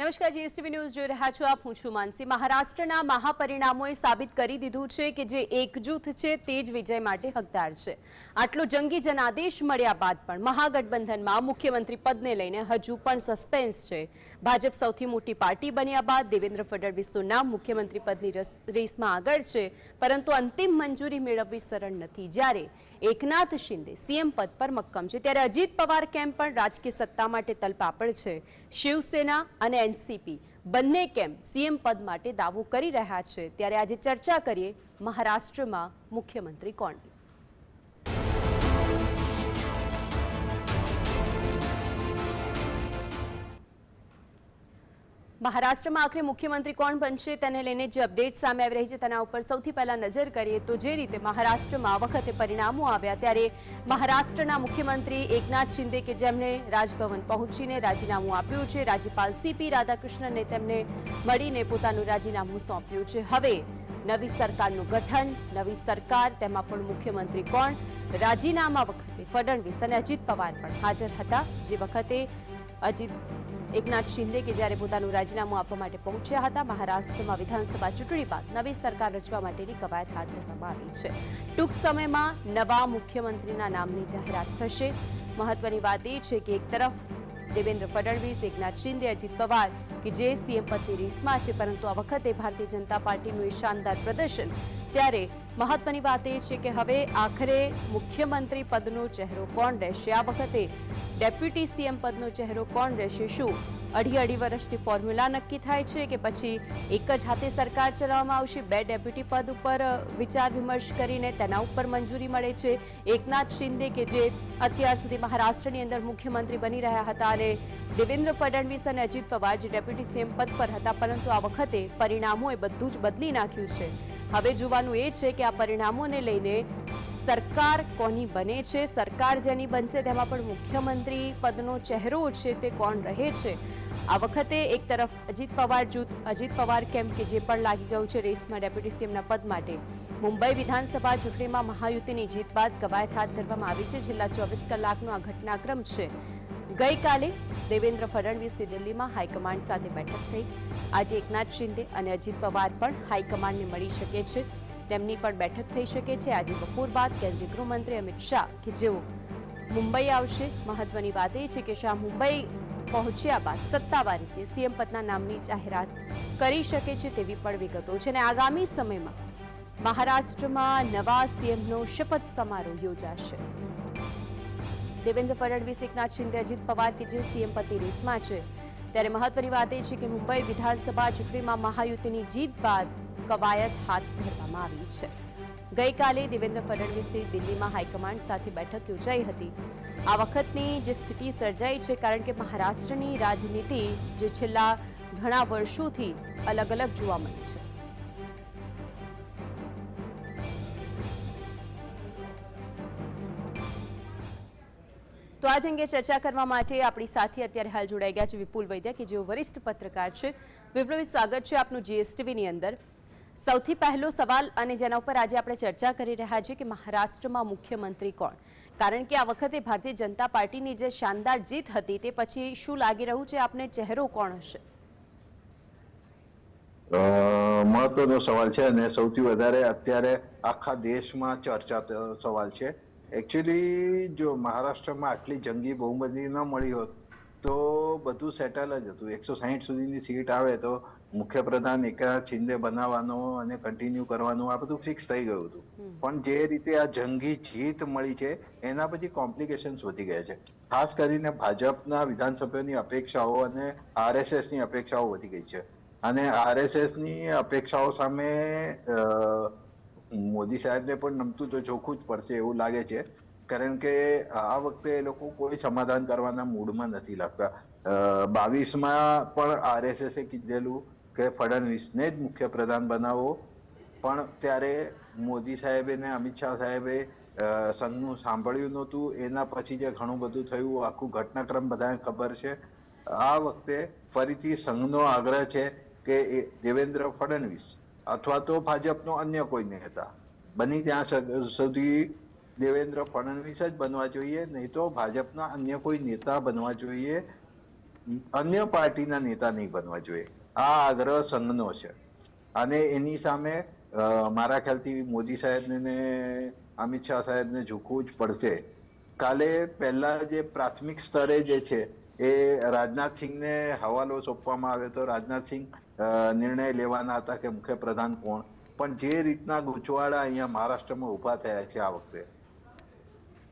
નમસ્કાર, GSTV news જોઈ રહ્યા છો આપ. હું છું માનસી. મહારાષ્ટ્રના મહાપરિણામોએ સાબિત કરી દીધું છે કે જે એકજૂથ છે તે જ વિજય માટે હકદાર છે. આટલો જંગી જનાદેશ મળ્યા બાદ પણ મહાગઠબંધનમાં મુખ્યમંત્રી પદને લઈને હજુ પણ સસ્પેન્સ છે. ભાજપ સૌથી મોટી પાર્ટી બન્યા બાદ દેવેન્દ્ર ફડણવીસનું નામ મુખ્યમંત્રી પદની રસ- રેસમાં આગળ છે, પરંતુ અંતિમ મંજૂરી મેળવવી સરળ નથી. જ્યારે એકનાથ શિંદે, સીએમ પદ પર મક્કમ છે. ત્યારે અજીત પવાર કેમ્પ પણ રાજકીય સત્તા માટે તલપાપડ છે? શિવસેના અને એનસીપી બંને કેમ્પ સીએમ પદ માટે દાવો કરી રહ્યા છે? ત્યારે આજે ચર્ચા કરીએ મહારાષ્ટ્રમાં મુખ્યમંત્રી કોણ? મહારાષ્ટ્રમાં આખરે મુખ્યમંત્રી કોણ બનશે તેને લઈને જે અપડેટ સામે આવી રહી છે તેના ઉપર સૌથી પહેલા નજર કરીએ તો જે રીતે મહારાષ્ટ્રમાં આ વખતે પરિણામો આવ્યા ત્યારે મહારાષ્ટ્રના મુખ્યમંત્રી એકનાથ શિંદે કે જેમણે રાજભવન પહોંચીને રાજીનામું આપ્યું છે, રાજ્યપાલ સીપી રાધાકૃષ્ણને તેમને મળીને પોતાનું રાજીનામું સોંપ્યું છે. હવે નવી સરકારનું ગઠન, નવી સરકાર, તેમાં પણ મુખ્યમંત્રી કોણ? રાજીનામા વખતે ફડણવીસ અને અજીત પવાર પણ હાજર હતા. જે વખતે અજીત એકનાથ શિંદે કે જ્યારે પોતાનું રાજીનામું આપવા માટે પહોંચ્યા હતા, મહારાષ્ટ્રમાં વિધાનસભા ચૂંટણી બાદ નવી સરકાર રચવા માટેની કવાયત હાથ ધરવામાં આવી છે. ટૂંક સમયમાં નવા મુખ્યમંત્રીના નામની જાહેરાત થશે. મહત્વની વાત એ છે કે એક તરફ દેવેન્દ્ર ફડણવીસ, એકનાથ શિંદે, અજીત પવાર કે જે સીએમ પદની રેસમાં છે, પરંતુ આ વખતે ભારતીય જનતા પાર્ટીનું એ શાનદાર પ્રદર્શન. ત્યારે મહત્વની વાત એ છે કે હવે આખરે મુખ્યમંત્રી પદનો ચહેરો કોણ રહેશે? આ વખતે ડેપ્યુટી સીએમ પદનો ચહેરો કોણ રહેશે? શું અઢી અઢી વર્ષની ફોર્મ્યુલા નક્કી થાય છે કે પછી એક જ હાથે સરકાર ચલાવવામાં આવશે? બે ડેપ્યુટી પદ ઉપર વિચાર વિમર્શ કરીને તેના ઉપર મંજૂરી મળે છે? એકનાથ શિંદે કે જે અત્યાર સુધી મહારાષ્ટ્રની અંદર મુખ્યમંત્રી બની રહ્યા હતા અને દેવેન્દ્ર ફડણવીસ અને અજીત પવાર જે ડેપ્યુટી સીએમ પદ પર હતા, પરંતુ આ વખતે પરિણામોએ બધું જ બદલી નાખ્યું છે. હવે જોવાનું એ છે કે આ પરિણામોને લઈને સરકાર કોની બને છે, સરકાર જેની બનશે તેમાં પણ મુખ્યમંત્રી પદનો ચહેરો છે તે કોણ રહે છે? આ વખતે એક તરફ અજીત પવાર જૂથ, અજીત પવાર કેમ કે જે પણ લાગી ગયું છે રેસમાં ડેપ્યુટી સીએમના પદ માટે. મુંબઈ વિધાનસભા ચૂંટણીમાં મહાયુતિની જીત બાદ કવાયત હાથ ધરવામાં આવી છે. છેલ્લા ચોવીસ કલાકનો આ ઘટનાક્રમ છે. ગઈકાલે દેવેન્દ્ર ફડણવીસની દિલ્હીમાં હાઈકમાન્ડ સાથે બેઠક થઈ. આજે એકનાથ શિંદે અને અજીત પવાર પણ હાઈકમાન્ડને મળી શકે છે. તેમની પણ બેઠક થઈ શકે છે. આજે બપોર બાદ કેન્દ્રીય ગૃહમંત્રી અમિત શાહ, કે જેઓ મુંબઈ આવશે. મહત્વની વાત એ છે કે શાહ મુંબઈ પહોંચ્યા બાદ સત્તાવાર રીતે સીએમ પદના નામની જાહેરાત કરી શકે છે તેવી પણ વિગતો છે. અને આગામી સમયમાં મહારાષ્ટ્રમાં નવા સીએમનો શપથ સમારોહ યોજાશે. દેવેન્દ્ર ફડણવીસ, એકનાથ શિંદે, અજીત પવાર કે જે સીએમ પદની રેસમાં છે. ત્યારે મહત્વની વાત એ છે કે મુંબઈ વિધાનસભા ચૂંટણીમાં મહાયુતિની જીત બાદ કવાયત હાથ ધરવામાં આવી છે. ગઈકાલે દેવેન્દ્ર ફડણવીસની દિલ્હીમાં હાઈકમાન્ડ સાથે બેઠક યોજાઈ હતી. આ વખતની જે સ્થિતિ સર્જાઈ છે, કારણ કે મહારાષ્ટ્રની રાજનીતિ જે છેલ્લા ઘણા વર્ષોથી અલગ અલગ જોવા મળી છે. તો આજ અંગે ચર્ચા કરવા માટે આપણી સાથે અત્યારે હાલ જોડાઈ ગયા છે વિપુલ વૈદ્ય, કે જેઓ વરિષ્ઠ પત્રકાર છે. વિપ્લવી, સ્વાગત છે આપનું જીએસટીવીની અંદર. સૌથી પહેલો સવાલ અને જેના ઉપર આજે આપણે ચર્ચા કરી રહ્યા છીએ કે મહારાષ્ટ્રમાં મુખ્યમંત્રી કોણ? કારણ કે આ વખતે ભારતીય જનતા પાર્ટીની જે શાનદાર જીત હતી તે પછી શું લાગી રહ્યું છે? આપને ચહેરો કોણ હશે? મહત્વનો સવાલ છે અને સૌથી વધારે અત્યારે આખા દેશમાં ચર્ચા સવાલ છે. એકચ્યુઅલી જો મહારાષ્ટ્રમાં આટલી જંગી બહુમતી ન મળી હોત તો બધું સેટલ જ હતું. એકસો સાહીઠ સુધીની સીટ આવે તો મુખ્યપ્રધાન એકા છિંદે બનાવવાનો અને કન્ટિન્યુ કરવાનું આ બધું ફિક્સ થઈ ગયું હતું. પણ જે રીતે આ જંગી જીત મળી છે એના પછી કોમ્પ્લિકેશન્સ વધી ગયા છે. ખાસ કરીને ભાજપના વિધાનસભાની અપેક્ષાઓ અને આરએસએસની અપેક્ષાઓ વધી ગઈ છે. અને આરએસએસની અપેક્ષાઓ સામે અ, મોદી સાહેબને પણ નમતું તો ચોખ્ખું જ પડશે એવું લાગે છે. કારણ કે આ વખતે એ લોકો કોઈ સમાધાન કરવાના મૂડમાં નથી લાગતા. બાવીસમાં પણ આરએસએસે કીધેલું કે ફડણવીસને જ મુખ્ય પ્રધાન બનાવો. પણ ત્યારે મોદી સાહેબે ને અમિત શાહ સાહેબે સંઘનું સાંભળ્યું નહોતું. એના પછી જે ઘણું બધું થયું, આખું ઘટનાક્રમ બધાને ખબર છે. આ વખતે ફરીથી સંઘનો આગ્રહ છે કે દેવેન્દ્ર ફડણવીસ અથવા તો ભાજપનો અન્ય કોઈ નેતા. બની ત્યાં સુધી દેવેન્દ્ર ફડણવીસ જ બનવા જોઈએ, નહીં તો ભાજપના અન્ય કોઈ નેતા બનવા જોઈએ, અન્ય પાર્ટીના નેતા નહીં બનવા જોઈએ. આ આગ્રહ સંઘનો છે. અને એની સામે મારા ખ્યાલથી મોદી સાહેબને અમિત શાહ સાહેબને ઝૂકવું જ પડશે. કાલે પહેલા જે પ્રાથમિક સ્તરે જે છે, એ રાજનાથસિંહને હવાલો સોંપવામાં આવ્યો તો રાજનાથસિંહ નિર્ણય લેવાના હતા કે મુખ્યપ્રધાન કોણ? પણ જે રીતના ગુચવાડા અહીંયા મહારાષ્ટ્રમાં ઊભા થયા છે આ વખતે,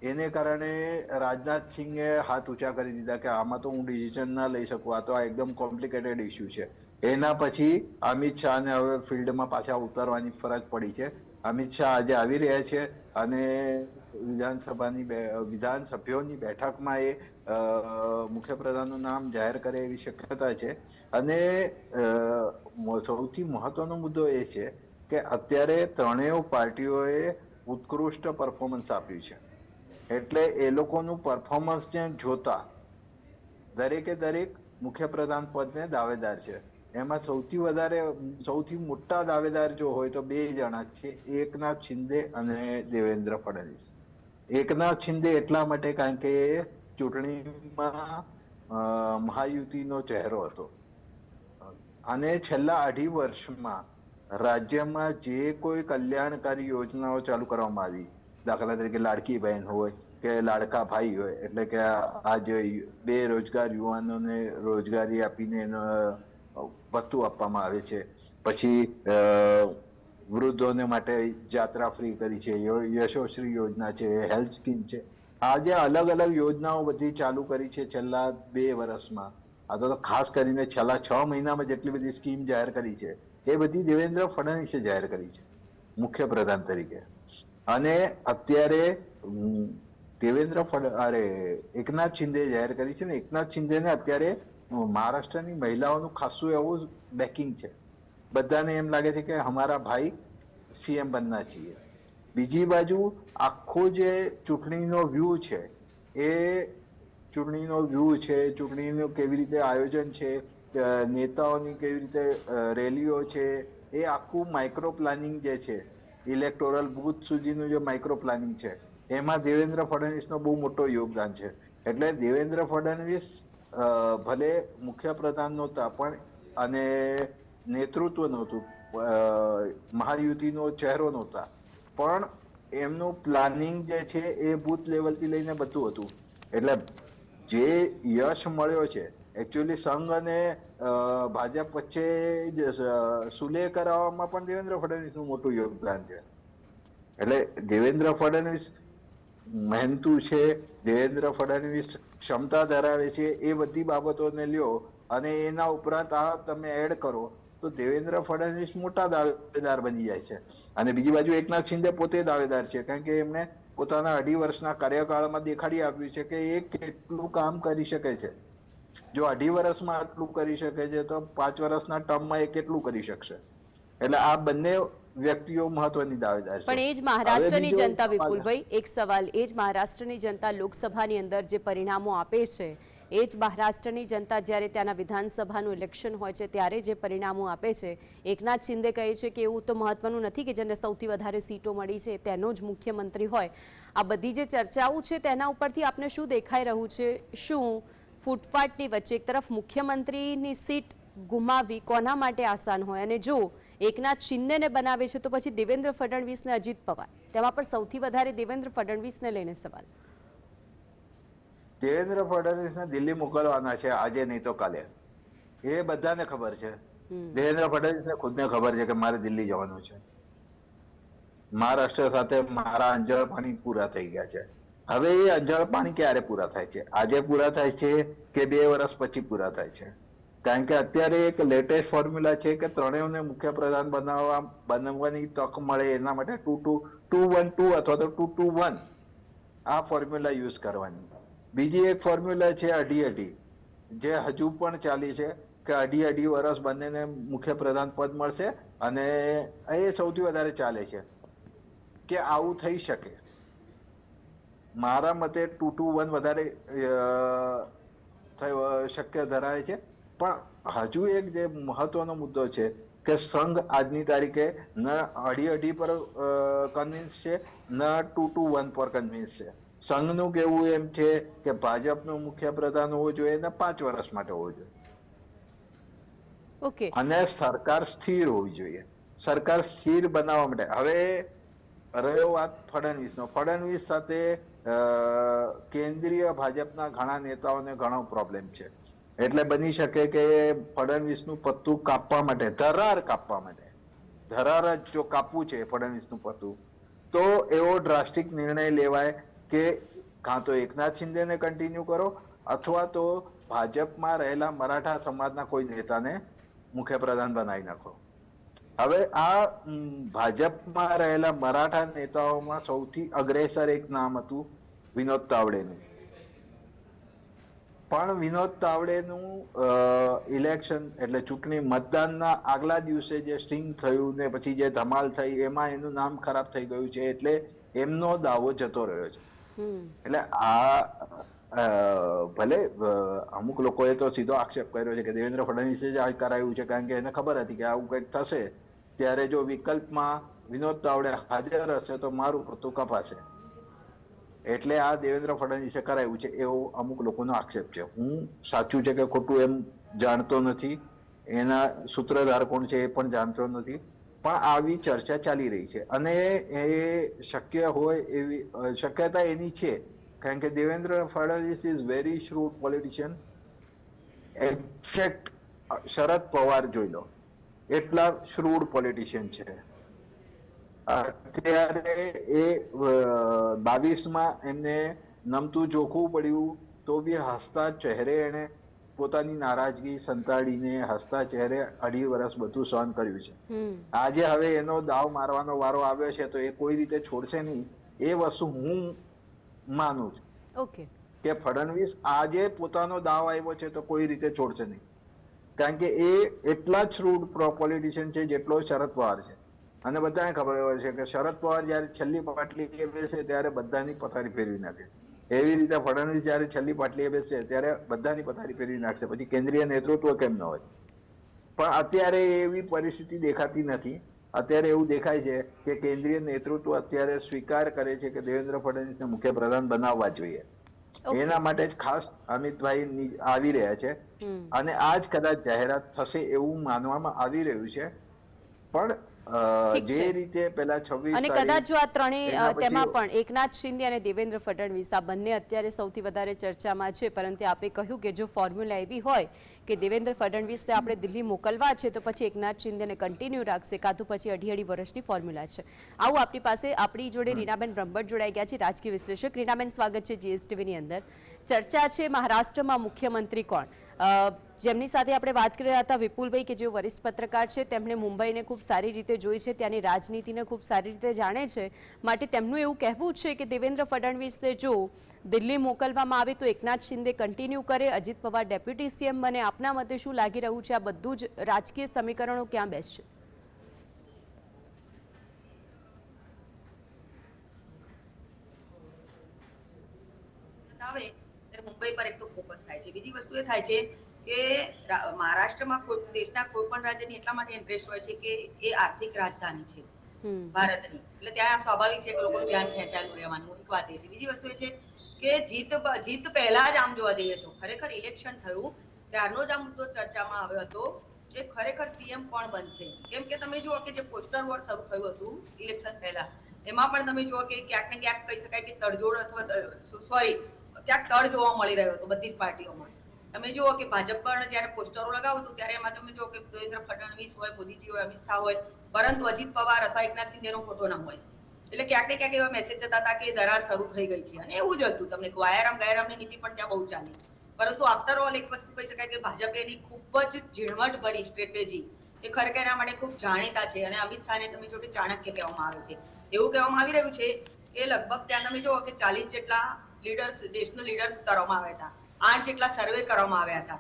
એને કારણે રાજનાથસિંહે હાથ ઊંચા કરી દીધા કે આમાં તો હું ડિસિઝન ના લઈ શકું. આ તો આ એકદમ કોમ્પ્લિકેટેડ ઇસ્યુ છે. એના પછી અમિત શાહને હવે ફિલ્ડમાં પાછા ઉતરવાની ફરજ પડી છે. અમિત શાહ આજે આવી રહ્યા છે અને વિધાનસભાની વિધાનસભ્યોની બેઠકમાં એ મુખ્યપ્રધાનનું નામ જાહેર કરે એવી શક્યતા છે. અને સૌથી મહત્વનો મુદ્દો એ છે કે અત્યારે ત્રણેય પાર્ટીઓએ ઉત્કૃષ્ટ પરફોર્મન્સ આપ્યું છે. એટલે એ લોકોનું પરફોર્મન્સને જોતા દરેકે દરેક મુખ્યપ્રધાન પદને દાવેદાર છે. એમાં સૌથી વધારે, સૌથી મોટા દાવેદાર જો હોય તો બે જણા છે. એકનાથ શિંદે અને દેવેન્દ્ર ફડણવીસ. એકનાથ શિંદે એટલા માટે કારણ કે ચૂંટણીમાં મહાયુતિનો ચહેરો હતો. અને છેલ્લા અઢી વર્ષમાં રાજ્યમાં જે કોઈ કલ્યાણકારી યોજનાઓ ચાલુ કરવામાં આવી, દાખલા તરીકે લાડકી બહેન હોય કે લાડકા ભાઈ હોય, એટલે કે આ જે બેરોજગાર યુવાનોને રોજગારી આપીને એનો ભથ્થું આપવામાં આવે છે. પછી વૃદ્ધોને માટે જાત્રા ફ્રી કરી છે યશોશ્રી યોજના છે, હેલ્થ સ્કીમ છે. આ જે અલગ અલગ યોજનાઓ બધી ચાલુ કરી છે છેલ્લા બે વર્ષમાં. આ તો ખાસ કરીને છેલ્લા છ મહિનામાં જેટલી બધી સ્કીમ જાહેર કરી છે, એ બધી દેવેન્દ્ર ફડણવીસે જાહેર કરી છે મુખ્યપ્રધાન તરીકે. અને અત્યારે દેવેન્દ્ર ફડ, અરે, એકનાથ શિંદે જાહેર કરી છે ને, એકનાથ શિંદેને અત્યારે મહારાષ્ટ્રની મહિલાઓનું ખાસું એવું બેકિંગ છે. બધાને એમ લાગે છે કે અમારા ભાઈ સીએમ બનના છીએ. બીજી બાજુ આખો જે ચૂંટણીનો વ્યૂ છે, એ ચૂંટણીનો વ્યૂ છે, ચૂંટણીનું કેવી રીતે આયોજન છે નેતાઓની કેવી રીતે રેલીઓ છે, એ આખું માઇક્રો પ્લાનિંગ જે છે ઇલેક્ટોરલ બૂથ સુધીનું જે માઇક્રો પ્લાનિંગ છે, એમાં દેવેન્દ્ર ફડણવીસનો બહુ મોટો યોગદાન છે. એટલે દેવેન્દ્ર ફડણવીસ ભલે મુખ્યપ્રધાન નહોતા પણ અને નેતૃત્વ નહોતું મહાયુતિનો ચહેરો નહોતા, પણ એમનું પ્લાનિંગ જે છે એ બૂથ લેવલથી લઈને બધું હતું. એટલે જે યશ મળ્યો છે, એકચ્યુઅલી સંઘ અને ભાજપ વચ્ચે જ સુલે કરાવવામાં પણ દેવેન્દ્ર ફડણવીસનું મોટું યોગદાન છે. એટલે દેવેન્દ્ર ફડણવીસ મહેનતુ છે, દેવેન્દ્ર ફડણવીસ ક્ષમતા ધરાવે છે, એ બધી બાબતોને લ્યો અને એના ઉપરાંત આ તમે એડ કરો, તો દેવેન્દ્ર ફડણવીસ મોટા દાવેદાર બની જાય છે. અને બીજી બાજુ એકનાથ શિંદે પોતે દાવેદાર છે, કારણ કે એમણે પોતાના અઢી વર્ષના કાર્યકાળમાં દેખાડી આપ્યું છે કે એ કેટલું કામ કરી શકે છે. જો અઢી વર્ષમાં આટલું કરી શકે છે, તો પાંચ વર્ષના ટર્મમાં એ કેટલું કરી શકશે? એટલે આ બંને વ્યક્તિઓ મહત્વની દાવેદાર છે. પણ એ જ મહારાષ્ટ્રની જનતા વિપુલભાઈ એક સવાલ. એ જ મહારાષ્ટ્રની જનતા લોકસભાની અંદર જે પરિણામો આપે છે એ જ મહારાષ્ટ્રની જનતા જ્યારે ત્યાંના વિધાનસભાનું ઇલેક્શન હોય છે ત્યારે જે પરિણામો આપે છે એકનાથ શિંદે કહે છે કે એવું તો મહત્વનું નથી કે જેને સૌથી વધારે સીટો મળી છે તેનો જ મુખ્યમંત્રી હોય. આ બધી જે ચર્ચાઓ છે તેના ઉપરથી આપને શું દેખાઈ રહ્યું છે? શું ફૂટફાટની વચ્ચે એક તરફ મુખ્યમંત્રીની સીટ ગુમાવી કોના માટે આસાન હોય? અને જો એકનાથ શિંદેને બનાવે છે તો પછી દેવેન્દ્ર ફડણવીસ ને અજીત પવાર. તેમાં પણ સૌથી વધારે દેવેન્દ્ર ફડણવીસને લઈને સવાલ. દેવેન્દ્ર ફડણવીસને દિલ્હી મોકલવાના છે આજે નહીં તો કાલે. એ બધાને ખબર છે. દેવેન્દ્ર ફડણવીસને ખુદને ખબર છે કે મારે દિલ્હી જવાનું છે. મહારાષ્ટ્ર સાથે મારા અંજળ પાણી પૂરા થઈ ગયા છે. હવે એ અંજળ પાણી ક્યારે પૂરા થાય છે? આજે પૂરા થાય છે કે બે વર્ષ પછી પૂરા થાય છે? કારણ કે અત્યારે એક લેટેસ્ટ ફોર્મ્યુલા છે કે ત્રણેયને મુખ્યપ્રધાન બનાવવા બનાવવાની તક મળે એના માટે two two two one two અથવા તો ટુ ટુ વન આ ફોર્મ્યુલા યુઝ કરવાની. બીજી એક ફોર્મ્યુલા છે અઢી અઢી, જે હજુ પણ ચાલી છે કે અઢી અઢી વર્ષ બંનેને મુખ્ય પ્રધાન પદ મળશે અને એ સૌથી વધારે ચાલે છે કે આવું થઈ શકે. મારા મતે ટુ ટુ વન વધારે શક્ય ધરાવે છે. પણ હજુ એક જે મહત્વનો મુદ્દો છે કે સંઘ આજની તારીખે ન અઢી અઢી પર કન્વિન્સ છે ન ટુ ટુ વન પર કન્વિન્સ છે. સંઘનું કેવું એમ છે કે ભાજપનો મુખ્ય પ્રધાન હોવો જોઈએ અને પાંચ વર્ષ માટે હોવો જોઈએ. ઓકે. અને સરકાર સ્થિર હોવી જોઈએ. સરકાર સ્થિર બનાવવા માટે. હવે રહ્યો વાત ફડણવીસનો. ફડણવીસ સાથે કેન્દ્રીય ભાજપના ઘણા નેતાઓને ઘણો પ્રોબ્લેમ છે. એટલે બની શકે કે ફડણવીસનું પત્તું કાપવા માટે, ધરાર કાપવા માટે, ધરાર જ જો કાપવું છે ફડણવીસનું પત્તું, તો એવો ડ્રાસ્ટિક નિર્ણય લેવાય કે કાં તો એકનાથ શિંદેને કન્ટિન્યુ કરો, અથવા તો ભાજપમાં રહેલા મરાઠા સમાજના કોઈ નેતાને મુખ્યપ્રધાન બનાવી નાખો. હવે આ ભાજપમાં રહેલા મરાઠા નેતાઓમાં સૌથી અગ્રેસર એક નામ હતું વિનોદ તાવડેનું. પણ વિનોદ તાવડેનું ઇલેક્શન એટલે ચૂંટણી મતદાનના આગલા દિવસે જે સ્ટિંગ થયું ને પછી જે ધમાલ થઈ એમાં એનું નામ ખરાબ થઈ ગયું છે એટલે એમનો દાવો જતો રહ્યો છે. એટલે આ ભલે અમુક લોકોએ તો સીધો આક્ષેપ કર્યો છે કે દેવેન્દ્ર ફડણવીસે જ આ કરાયું છે કારણ કે એને ખબર હતી કે આવું કંઈક થશે. ત્યારે જો વિકલ્પમાં વિનોદ તાવડે હાજર હશે તો મારું પત્તું કપાશે. એટલે આ દેવેન્દ્ર ફડણવીસે કરાવ્યું છે એવો અમુક લોકોનો આક્ષેપ છે. હું સાચું છે કે ખોટું એમ જાણતો નથી, એના સૂત્રધાર કોણ છે એ પણ જાણતો નથી, પણ આવી ચર્ચા ચાલી રહી છે. અને એ શક્ય હોય એવી, શક્યતા એની છે, કારણ કે Devendra Fadnavis is very shrewd politician exact Sharad Pawar જોઈ લો. એટલા શ્રૂડ પોલિટિશિયન છે. અત્યારે એ બાવીસમાં એમને નમતું જોખવું પડ્યું તો બી હસતા ચહેરે એને પોતાની નારાજગી સંતાડીને હસતા ચહેરે અઢી વર્ષ બધું સહન કર્યું છે. આજે હવે એનો દાવ મારવાનો વારો આવ્યો છે તો એ કોઈ રીતે છોડશે નહીં. એ વસ્તુ હું માનું છું. ઓકે. કે ફડણવીસ આજે પોતાનો દાવ આવ્યો છે તો કોઈ રીતે છોડશે નહીં. કારણ કે એ એટલા જ રૂડ પોલિટિશિયન છે જેટલો શરદ પવાર છે. અને બધાને ખબર હોય છે કે શરદ પવાર જયારે છેલ્લી પાટલી બેસે ત્યારે બધાની પથારી ફેરવી નાખે. એવી રીતે ફડણવીસ જયારે છેલ્લી પાટલીએ બેસે ત્યારે બધાની પથારી ફેરવી નાખશે. પછી કેન્દ્રીય નેતૃત્વ કેમ ન હોય? પણ અત્યારે એવી પરિસ્થિતિ દેખાતી નથી. અત્યારે એવું દેખાય છે કે કેન્દ્રીય નેતૃત્વ અત્યારે સ્વીકાર કરે છે કે દેવેન્દ્ર ફડણવીસને મુખ્યપ્રધાન બનાવવા જોઈએ. એના માટે જ ખાસ અમિતભાઈ આવી રહ્યા છે. અને આજ કદાચ જાહેરાત થશે એવું માનવામાં આવી રહ્યું છે. પણ જે રીતે પેલા છવ્વીસ અને કદાચ જો આ ત્રણેય તેમાં પણ એકનાથ શિંદે અને દેવેન્દ્ર ફડણવીસ આ બંને અત્યારે સૌથી વધારે ચર્ચામાં છે પરંતુ આપે કહ્યું કે જો ફોર્મ્યુલા એવી હોય કે દેવેન્દ્ર ફડણવીસને આપણે દિલ્હી મોકલવા છે તો પછી એકનાથ શિંદેને કન્ટિન્યુ રાખશે કાં પછી અઢી અઢી વર્ષની ફોર્મ્યુલા છે. આવું આપણી પાસે આપણી જોડે રીનાબેન બ્રહ્મભટ્ટ જોડાઈ ગયા છે રાજકીય વિશ્લેષક. રીનાબેન સ્વાગત છે જીએસટીવીની અંદર. ચર્ચા છે મહારાષ્ટ્રમાં મુખ્યમંત્રી કોણ? જેમની સાથે આપણે વાત કરી રહ્યા હતા વિપુલભાઈ કે જેઓ વરિષ્ઠ પત્રકાર છે, તેમણે મુંબઈને ખૂબ સારી રીતે જોઈ છે, ત્યાંની રાજનીતિને ખૂબ સારી રીતે જાણે છે. માટે તેમનું એવું કહેવું છે કે દેવેન્દ્ર ફડણવીસને જો દિલ્હી મોકલવામાં આવે તો એકનાથ શિંદે કન્ટિન્યુ કરે, અજીત પવાર ડેપ્યુટી સીએમ બને, આપના મતે શું લાગી રહ્યું છે? આ બધું જ રાજકીય સમીકરણો ક્યાં બેસશે? મુંબઈ પર એક તો ફોકસ થાય છે. બીજી વસ્તુ એ થાય છે કે મહારાષ્ટ્રમાં કોઈ દેશના કોઈ પણ રાજ્યની એટલા માટે ઇન્ટરેસ્ટ હોય છે કે એ આર્થિક રાજધાની છે. ભારતની. એટલે ત્યાં સ્વાભાવિક છે કે લોકોનું ધ્યાન ખેંચાયેલું રહેવાનું એક વાત એ છે. બીજી વસ્તુ એ છે કે જીત જીત પહેલા જ આમ જોવા જઈએ તો ખરેખર ઇલેક્શન થયું ત્યારનો જ આ મુદ્દો ચર્ચામાં આવ્યો હતો કે ખરેખર સીએમ કોણ બનશે? કેમ કે તમે જુઓ કે જે પોસ્ટર વોર શરૂ થયું હતું ઇલેક્શન પહેલા એમાં પણ તમે જુઓ કે ક્યાંક ને ક્યાંક કહી શકાય કે તડજોડ અથવા સોરી ક્યાંક તડ જોવા મળી રહ્યો હતો બધી જ પાર્ટીઓમાં. તમે જુઓ કે ભાજપ પણ જ્યારે પોસ્ટરો લગાવતું ત્યારે એમાં તમે જુઓ કે દેવેન્દ્ર ફડણવીસ હોય, મોદીજી હોય, અમિત શાહ હોય, પરંતુ અજીત પવાર અથવા એકનાથ શિંદેનો ફોટો ના હોય. એટલે ક્યાંક ને ક્યાંક એવા મેસેજ જતા હતા કે દરાર શરૂ થઈ ગઈ છે. અને એવું જ હતું. તમને વાયારામ ગાયરામની નીતિ પણ ત્યાં બહુ ચાલી. પરંતુ આફ્ટર ઓલ એક વસ્તુ કહી શકાય કે ભાજપે એની ખૂબ જ ઝીણવટ ભરી સ્ટ્રેટેજી એ ખરેખર એના માટે ખૂબ જાણીતા છે. અને અમિત શાહને તમે જો કે ચાણક્ય કહેવામાં આવે છે. એવું કહેવામાં આવી રહ્યું છે કે લગભગ ત્યાં તમે જુઓ કે ચાલીસ જેટલા લીડર્સ દેશના લીડર્સ ઉતારવામાં આવ્યા હતા. આઠ જેટલા સર્વે કરવામાં આવ્યા હતા.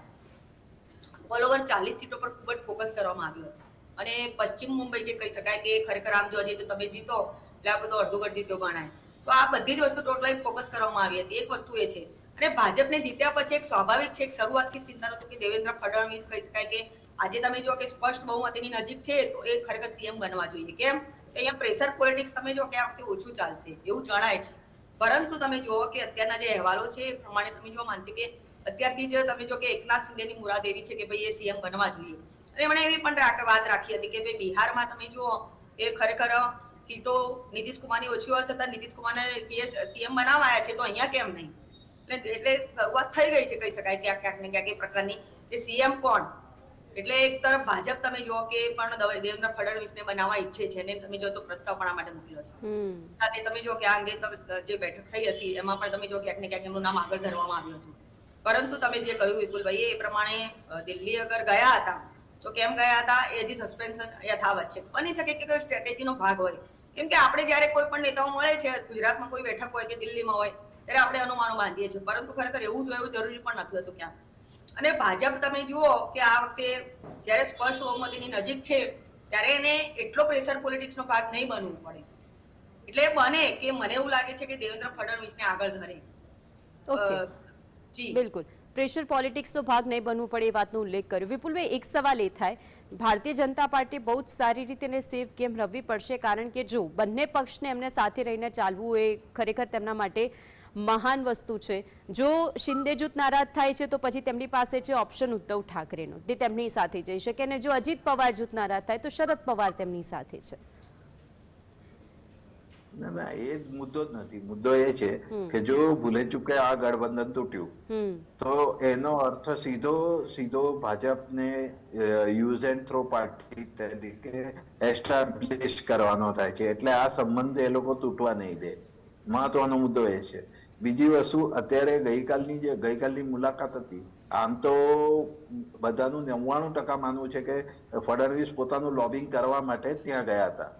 ઓલ ઓવર ચાલીસ સીટો પર ખૂબ જ ફોકસ કરવામાં આવ્યું હતું. અને પશ્ચિમ મુંબઈ જે કહી શકાય કે ખરેખર આમ જોવા જઈએ તો તમે જીતો, એટલે આ બધો અડધુગઢ જીત્યો ગણાય. તો આ બધી જ વસ્તુ ટોટલાઈ ફોકસ કરવામાં આવી હતી. એક વસ્તુ એ છે. અને ભાજપને જીત્યા પછી એક સ્વાભાવિક છે, એક શરૂઆતથી જ ચિંતા હતું કે દેવેન્દ્ર ફડણવીસ કહી શકાય કે આજે તમે જો કે સ્પષ્ટ બહુમતીની નજીક છે, તો એ ખરેખર સીએમ બનવા જોઈએ. કેમ? અહીંયા પ્રેશર પોલિટિક્સ તમે જો કે આ વખતે ઓછું ચાલશે. એવું જણાય છે. પરંતુ તમે જુઓ કે અત્યારના જે અહેવાલો છે, એ પ્રમાણે તમે જો માનશે કે અત્યારથી જ તમે જો કે એકનાથ શિંદેની મુરાદ એવી છે કે ભાઈ એ સીએમ બનવા જોઈએ. અને એમણે એવી પણ વાત રાખી હતી કે ભાઈ બિહારમાં તમે જુઓ એ ખરેખર સીટો નીતિશ કુમારની ઓછી હોવા છતાં નીતિશ કુમારને પીએસ સીએમ બનાવાયા છે તો અહીંયા કેમ નહીં? એટલે શરૂઆત થઈ ગઈ છે કહી શકાય ક્યાંક ક્યાંક ને ક્યાંક એ પ્રકારની. કે સીએમ કોણ? એટલે એક તરફ ભાજપ તમે જુઓ કે પણ દવે- દેવેન્દ્ર ફડણવીસને બનાવવા ઈચ્છે છે અને તમે જો તો પ્રસ્તાવ પણ આ માટે મૂકેલો છે. સાથે તમે જો કે આ અંગે જે બેઠક થઈ હતી એમાં પણ તમે જો ક્યાંક ને ક્યાંક એમનું નામ આગળ ધરવામાં આવ્યું હતું. પરંતુ તમે જે કહ્યું વિપુલભાઈ એ પ્રમાણે દિલ્હી અગર ગયા હતા તો કેમ ગયા હતા? એ હજી સસ્પેન્શન યથાવત છે. બની શકે કે કોઈ સ્ટ્રેટેજીનો ભાગ હોય. કેમ કે આપણે જ્યારે કોઈ પણ નેતાઓ મળે છે ગુજરાતમાં કોઈ બેઠક હોય કે દિલ્હીમાં હોય ત્યારે આપણે અનુમાનો બાંધીએ છીએ. પરંતુ ખરેખર એવું જ હોય જરૂરી પણ નથી હોતું ક્યાંક. અને ભાજપ તમે જુઓ કે આ વખતે જ્યારે સ્પષ્ટ બહુમતીની નજીક છે ત્યારે એને એટલો પ્રેશર પોલિટિક્સનો ભાગ નહીં બનવું પડે. એટલે બને કે મને એવું લાગે છે કે દેવેન્દ્ર ફડણવીસને આગળ ધરે. જી. બિલકુલ. પ્રેશર પોલિટિક્સનો ભાગ નહીં બનવું પડે એ વાતનો ઉલ્લેખ કર્યો. વિપુલભાઈ એક સવાલ એ થાય. ભારતીય જનતા પાર્ટી બહુ જ સારી રીતે એને સેફ ગેમ રમવી પડશે કારણ કે જો બંને પક્ષને એમને સાથે રહીને ચાલવું એ ખરેખર તેમના માટે મહાન વસ્તુ છે. જો શિંદે જૂથ નારાજ થાય છે તો પછી તેમની પાસે છે ઓપ્શન ઉદ્ધવ ઠાકરેનો તે તેમની સાથે જઈ શકે અને જો અજીત પવાર જૂથ નારાજ થાય તો શરદ પવાર તેમની સાથે છે. ના ના એ જ મુદ્દો જ નથી. મુદ્દો એ છે કે જો ભૂલે ચૂકે આ ગઠબંધન તૂટ્યું તો એનો અર્થ સીધો સીધો ભાજપને યુઝ એન્ડ થ્રો પાર્ટી તરીકે એસ્ટાબ્લિશ કરવાનો થાય છે. એટલે આ સંબંધ એ લોકો તૂટવા નહીં દે. મહત્વનો મુદ્દો એ છે. બીજી વસ્તુ અત્યારે ગઈકાલની જે ગઈકાલની મુલાકાત હતી આમ તો બધાનું નવ્વાણું ટકા માનવું છે કે ફડણવીસ પોતાનું લોબિંગ કરવા માટે ત્યાં ગયા હતા.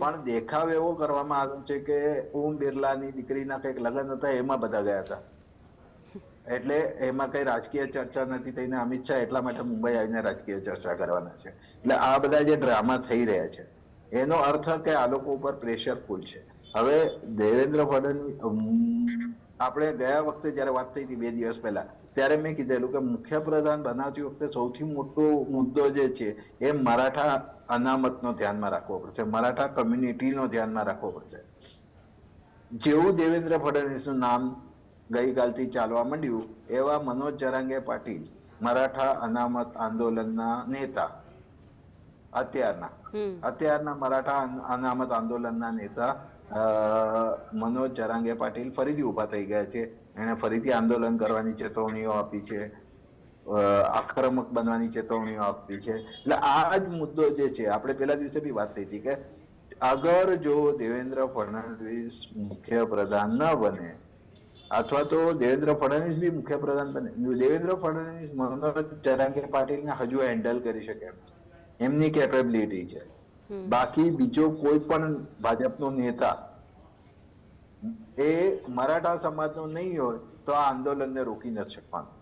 પણ દેખાવ એવો કરવામાં આવ્યો છે કે ઓમ બિરલાની દીકરીના કંઈક લગ્ન હતા એમાં બધા ગયા હતા. એટલે એમાં કઈ રાજકીય ચર્ચા નથી થઈને અમિત શાહ એટલા માટે મુંબઈ આવીને રાજકીય ચર્ચા કરવાના છે. એટલે આ બધા જે ડ્રામા થઈ રહ્યા છે એનો અર્થ કે આ લોકો ઉપર પ્રેશર ફૂલ છે. હવે દેવેન્દ્ર ફડણવીસ આપણે ગયા વખતે જયારે વાત થઈ હતી બે દિવસ પહેલા ત્યારે મેં કીધેલું કે મુખ્યપ્રધાન બનાવતી વખતે સૌથી મોટો મુદ્દો જે છે એ મરાઠા અનામતનો ધ્યાનમાં રાખવો પડશે મરાઠા કમ્યુનિટીનો ધ્યાનમાં રાખવો પડશે. જેવું દેવેન્દ્ર ફડણવીસનું નામ ગઈકાલથી ચાલવા માંડ્યું એવા મનોજ જરાંગે પાટીલ મરાઠા અનામત આંદોલનના નેતા અત્યારના. અત્યારના મરાઠા અનામત આંદોલનના નેતા મનોજ ચરાંગે પાટીલ ફરીથી ઊભા થઈ ગયા છે. એણે ફરીથી આંદોલન કરવાની ચેતવણીઓ આપી છે. આક્રમક બનવાની ચેતવણીઓ આપી છે. એટલે આ જ મુદ્દો જે છે, આપણે પેલા દિવસે બી વાત થઈ હતી કે અગર જો દેવેન્દ્ર ફડણવીસ મુખ્યપ્રધાન ન બને અથવા તો દેવેન્દ્ર ફડણવીસ બી મુખ્યપ્રધાન બને, દેવેન્દ્ર ફડણવીસ મનોજ જરાંગે પાટીલને હજુ હેન્ડલ કરી શકે એમની કેપેબિલિટી છે. બાકી બીજો કોઈ પણ ભાજપનો નેતા એ મરાઠા સમાજનો નહીં હોય તો આ આંદોલનને રોકી ન શકવાનું.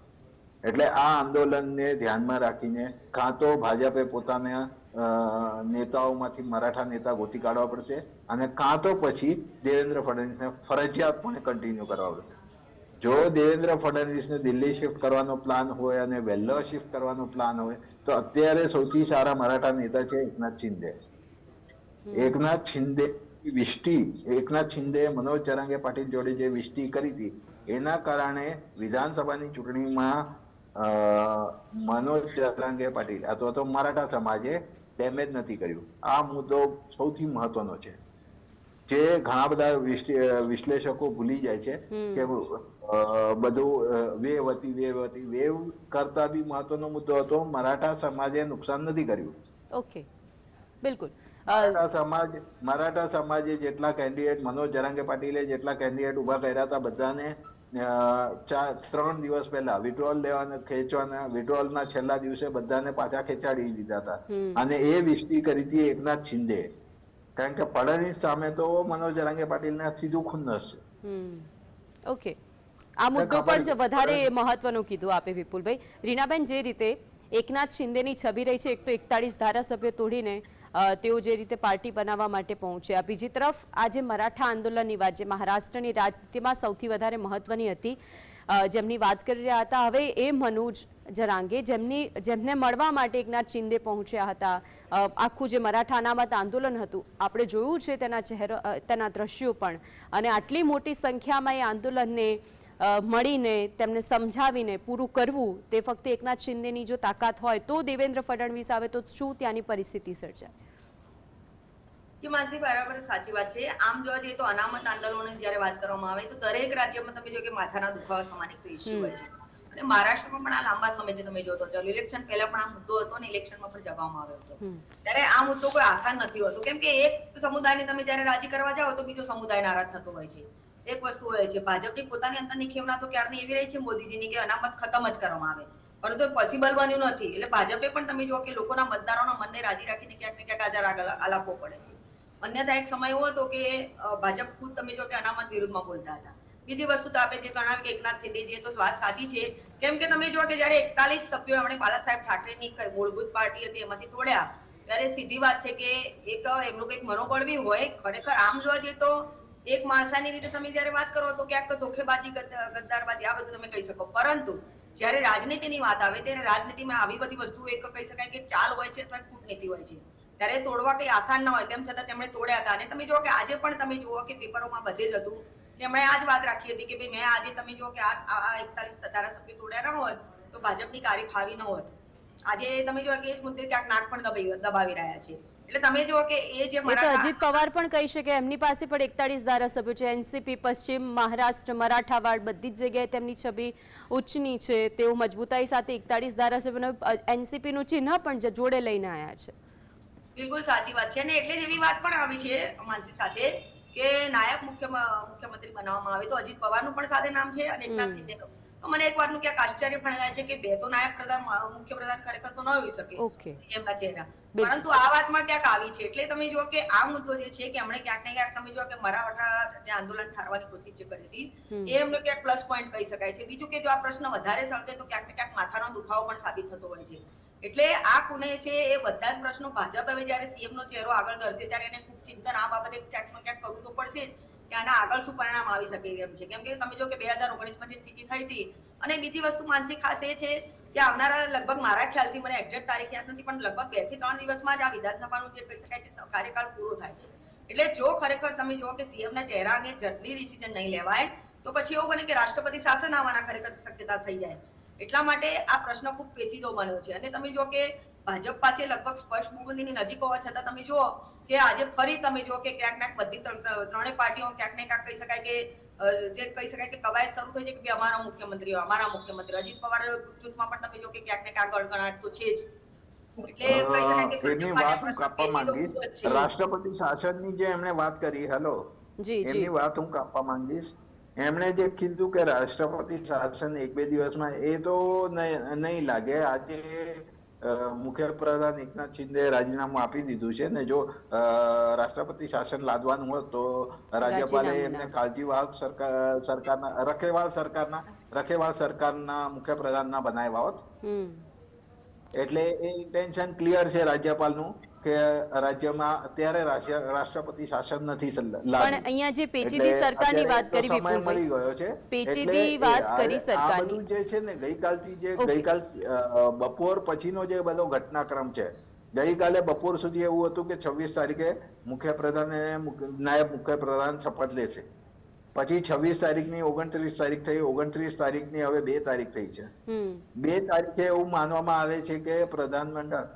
એટલે આ આંદોલનને ધ્યાનમાં રાખીને કાં તો ભાજપે પોતાના નેતાઓમાંથી મરાઠા નેતા ગોતી કાઢવા પડશે અને કાં તો પછી દેવેન્દ્ર ફડણવીસને ફરજિયાતપણે કન્ટિન્યુ કરવા પડશે. જો દેવેન્દ્ર ફડણવીસને દિલ્હી શિફ્ટ કરવાનો પ્લાન હોય અને વેલ્લો શિફ્ટ કરવાનો પ્લાન હોય, તો અત્યારે સૌથી સારા મરાઠા નેતા છે એકનાથ શિંદે. એકનાથ શિંદે વિષ્ટિ એકનાથ શિંદે મનોજ ચરાંગે પાટીલ જોડે જે વિષ્ટિ કરી હતી એના કારણે વિધાનસભાની ચૂંટણીમાં મનોજ ચરાંગે પાટીલ અથવા તો મરાઠા સમાજે ડેમેજ નથી કર્યું. આ મુદ્દો સૌથી મહત્વનો છે. જે ઘણા બધા વિશ્લેષકો ભૂલી જાય છે કે બધું વેવ હતી વેવ હતી. વેવ કરતા બી મહત્વનો મુદ્દો હતો મરાઠા સમાજે નુકસાન નથી કર્યું. ઓકે બિલકુલ. મરાઠા સમાજ મરાઠા સમાજે જેટલા કેન્ડિડેટ મનોજ જરાંગે પાટીલે જેટલા કેન્ડિડેટ ઊભા કર્યા હતા બધાને ચાર ત્રણ દિવસ પહેલા વિડ્રોલ લેવાના ખેંચવાના વિડ્રોલના છેલ્લા દિવસે બધાને પાછા ખેંચાડી દીધા હતા. અને એ વિષ્ટી કરી હતી એકનાથ શિંદે. કારણ કે ફડણવીસ સામે તો મનોજ જરાંગે પાટીલને સીધું ખુન્નસ છે. ઓકે આ મુદ્દો પણ વધારે મહત્વનું કીધું આપે વિપુલભાઈ. રીનાબેન જે રીતે એકનાથ શિંદેની છબી રહી છે. એક તો એકતાળીસ ધારાસભ્ય તોડીને તેઓ જે રીતે પાર્ટી બનાવવા માટે પહોંચ્યા. બીજી તરફ આજે મરાઠા આંદોલનની વાત જે મહારાષ્ટ્રની રાજનીતિમાં સૌથી વધારે મહત્વની હતી જેમની વાત કરી રહ્યા હતા. હવે એ મનોજ જરાંગે, જેમની, જેમને મળવા માટે એકનાથ શિંદે પહોંચ્યા હતા. આખું જે મરાઠા અનામત આંદોલન હતું, આપણે જોયું છે તેના ચહેરો તેના દ્રશ્યો પણ. અને આટલી મોટી સંખ્યામાં એ આંદોલનને મળીને તેમને સમજાવીને પૂરું કરવું તે ફક્ત એકનાથ શિંદેની જો તાકાત હોય તો દેવેન્દ્ર ફડણવીસ આવે તો શું ત્યાંની પરિસ્થિતિ સર્જાય? માનસી બરાબર સાચી વાત છે. આમ જોવા જઈએ તો અનામત આંદોલનની જ્યારે વાત કરવામાં આવે તો દરેક રાજ્યમાં તમે જો કે માથાના દુખાવા સમાન એક ઇસ્યુ હોય છે. અને મહારાષ્ટ્રમાં પણ આ લાંબા સમયથી તમે જોતો ચાલો ઇલેક્શન પહેલા પણ આ મુદ્દો હતો અને ઇલેક્શનમાં પણ જવામાં આવ્યો હતો. ત્યારે આ મુદ્દો કોઈ આસાન નથી હોતો. કેમ કે એક સમુદાયને તમે જ્યારે રાજી કરવા જાઓ તો બીજો સમુદાય નારાજ થતો હોય છે. એક વસ્તુ હોય છે, ભાજપની પોતાની અંદરની ખેવના તો ક્યારની એવી રહી છે, મોદીજીની કે અનામત ખતમ જ કરવામાં આવે. પરંતુ પોસિબલ બન્યું નથી. એટલે ભાજપે પણ તમે જુઓ કે લોકોના મતદારોના મનને રાજી રાખીને ક્યાંક ને ક્યાંક આધાર આગળ આલાપવો પડે છે. અન્યથા એક સમય એવો હતો કે ભાજપ ખુદ તમે જો કે અનામત વિરુદ્ધમાં બોલતા હતા. બીજી વસ્તુ તો આપણે જે ગણાવી કે એકનાથ શિંદેજીએ તો વાત સાચી છે. કેમ કે તમે જો કે જ્યારે એકતાલીસ સભ્યો એમણે બાલા સાહેબ ઠાકરેની મૂળભૂત પાર્ટી હતી એમાંથી તોડ્યા, ત્યારે સીધી વાત છે કે એક એમનું કંઈક મનોબળ બી હોય, ખરેખર આમ જોવા જઈએ તો એક માણસાની રીતે તમે જ્યારે વાત કરો તો ક્યાંક ધોખેબાજી ગદ્દારબાજી આ બધું તમે કહી શકો. પરંતુ જ્યારે રાજનીતિની વાત આવે ત્યારે રાજનીતિમાં આવી બધી વસ્તુઓ એક કહી શકાય કે ચાલ હોય છે અથવા કૂટનીતિ હોય છે. ત્યારે તોડવા કઈ આસાન ના હોય, તેમ છતાં તેમણે તોડ્યા હતા. અને તમે જુઓ કે આજે પણ તમે જુઓ કે પેપરોમાં બધે જ હતું. એમણે આ જ વાત રાખી હતી કે ભાઈ મેં આજે તમે જુઓ કે આ એકતાલીસ ધારાસભ્યો તોડ્યા ન હોત તો ભાજપની કારી ફાવી ન હોત. આજે તમે જુઓ કે એ જ મુદ્દે ક્યાંક નાક પણ દબાવી રહ્યા છે. એટલે તમે જુઓ કે એ જે અજીત પવાર પણ કહી શકે. એમની પાસે પણ એકતાળીસ ધારાસભ્યો છે. એનસીપી પશ્ચિમ મહારાષ્ટ્ર મરાઠાવાડ બધી જ જગ્યાએ તેમની છબી ઉચ્ચની છે. તેઓ મજબૂતાઈ સાથે એકતાળીસ ધારાસભ્યોને એનસીપીનું ચિહ્ન પણ જોડે લઈને આવ્યા છે. બિલકુલ સાચી વાત છે. અને એટલે જ એવી વાત પણ આવી છે માનસી સાથે કે નાયબ મુખ્ય મુખ્યમંત્રી બનાવવામાં આવે તો અજીત પવારનું પણ સાથે નામ છે અને એકનાથ શિંદેનું. તો મને એક વાતનું ક્યાંક આશ્ચર્ય પણ થાય છે કે બે તો નાયબ પ્રધાન મુખ્ય પ્રધાન ખરેખર તો ન હોઈ શકે Okay. ના ચહેરા. પરંતુ આ વાતમાં ક્યાંક આવી છે. એટલે તમે જો કે આ મુદ્દો જે છે કે એમણે ક્યાંક ને ક્યાંક તમે જો કે મરાઠા જે આંદોલન ઠારવાની કોશિશ જે કરી હતી. એ એમનો ક્યાંક પ્લસ પોઈન્ટ કહી શકાય છે. બીજું કે જો આ પ્રશ્ન વધારે સળગે તો ક્યાંક ને ક્યાંક માથાનો દુખાવો પણ સાબિત થતો હોય છે. એટલે આ કુને છે એ બધા જ પ્રશ્નો ભાજપ હવે જ્યારે સીએમ નો ચહેરો આગળ ધરશે ત્યારે એને ખૂબ ચિંતન આ બાબતે ક્યાંક ને ક્યાંક કરવું તો પડશે જ. કે આના આગળ શું પરિણામ આવી શકે એમ છે. કેમ કે તમે જો કે બે હજાર ઓગણીસમાં જે સ્થિતિ થઈ હતી. અને બીજી વસ્તુ માનસિક ખાસ એ છે કે આવનારા લગભગ મારા ખ્યાલથી મને એક્ઝેક્ટ તારીખ યાદ નથી, પણ લગભગ બેથી ત્રણ દિવસમાં જ આ વિધાનસભાનું જે કહી શકાય કે કાર્યકાળ પૂરો થાય છે. એટલે જો ખરેખર તમે જુઓ કે સીએમના ચહેરા અંગે જલ્દી ડિસિઝન નહીં લેવાય, તો પછી એવું બને કે રાષ્ટ્રપતિ શાસન આવવાના ખરેખર શક્યતા થઈ જાય. એટલા માટે આ પ્રશ્ન ખૂબ પેચીદો બન્યો છે. અને તમે જો કે ભાજપ પાસે લગભગ સ્પષ્ટ બહુમતીની નજીક હોવા છતાં તમે જુઓ કે આજે ફરી તમે જો કે ક્યાંક ક્યાંક બધી ત્રણ- ત્રણેય પાર્ટીઓ ક્યાંક ને ક્યાંક કહી શકાય કે જે કહી શકાય કે કવાયત શરૂ થઈ છે કે અમારા મુખ્યમંત્રી અમારા મુખ્યમંત્રી અજીત પવાર જૂથમાં પણ તમે જો કે ક્યાંક ને ક્યાંક અડગણાટ તો છે જ. એટલે કહી શકાય કે અ, એની વાત હું કાપવા માંગીશ. રાષ્ટ્રપતિ શાસનની જે એમણે વાત કરી હેલો? જી જી. એમની વાત હું કાપવા માંગીશ. એમણે જે કીધું કે રાષ્ટ્રપતિ શાસન એક બે દિવસમાં એ તો નહીં લાગે. આજે મુખ્યપ્રધાન એકનાથ શિંદે રાજીનામું આપી દીધું છે ને જો રાષ્ટ્રપતિ શાસન લાદવાનું હોત તો રાજ્યપાલે એમને. કાળજીવાહક સરકાર સરકારના રખેવાળ સરકારના રખેવાળ સરકારના મુખ્યપ્રધાનના બનાવ્યા હોત. એટલે એ ઇન્ટેન્શન ક્લિયર છે રાજ્યપાલનું. કે રાજ્યમાં અત્યારે રાષ્ટ્રપતિ શાસન નથી પણ અહીંયા જે પેચીદી સરકારની વાત કરી વિપુલભાઈ. મળી ગયો છે. પેચીદી વાત કરી સરકારની. આ બધું જે છે ને ગઈકાલથી જે ગઈકાલ બપોર પછીનો જે બધો ઘટનાક્રમ છે ગઈકાલે બપોર સુધી એવું હતું કે છવ્વીસ તારીખે મુખ્યપ્રધાને નાયબ મુખ્યપ્રધાન શપથ લેશે. પછી છવ્વીસ તારીખની ઓગણત્રીસ તારીખ થઈ ઓગણત્રીસ તારીખની હવે બે તારીખ થઈ છે. બે તારીખે એવું માનવામાં આવે છે કે પ્રધાનમંડળ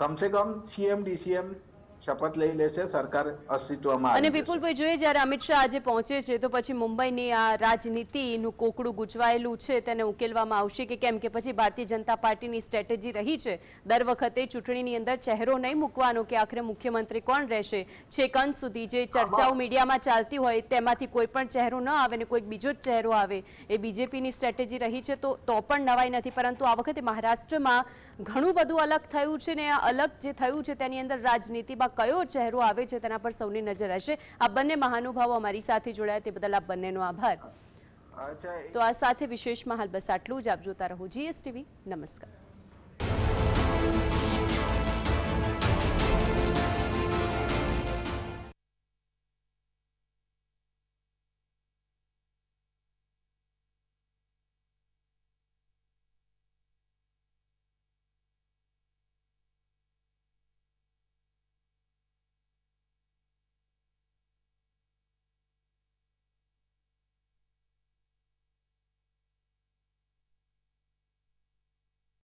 કમસે કમ સીએમ ડીસીએમ શપથ લઈ લેશે સરકાર અસ્તિત્વમાં અને વિપુલભાઈ જોઈએ જ્યારે અમિત શાહ આજે પહોંચે છે તો પછી મુંબઈની આ રાજનીતિનું કોકડું ગુચવાયેલું છે તેને ઉકેલવામાં આવશે કે કેમ? કે પછી ભારતીય જનતા પાર્ટીની સ્ટ્રેટેજી રહી છે. દર વખતે ચૂંટણીની અંદર ચહેરો નહીં મૂકવાનો કે આખરે મુખ્યમંત્રી કોણ રહેશે? છેક અંત સુધી જે ચર્ચાઓ મીડિયામાં ચાલતી હોય તેમાંથી કોઈ પણ ચહેરો ન આવે ને કોઈક બીજો જ ચહેરો આવે. એ બીજેપીની સ્ટ્રેટેજી રહી છે તો તો પણ નવાઈ નથી. પરંતુ આ વખતે મહારાષ્ટ્રમાં ઘણું બધું અલગ થયું છે ને આ અલગ જે થયું છે તેની અંદર રાજનીતિમાં કયો ચહેરો આવે છે તેના પર સૌની નજર રહેશે. આ બંને મહાનુભાવો અમારી સાથે જોડાયા તે બદલ આ બંનેનો આભાર. તો આ સાથે વિશેષમાં હાલ બસ આટલું જ. આપ જોતા રહો જીએસટીવી નમસ્કાર.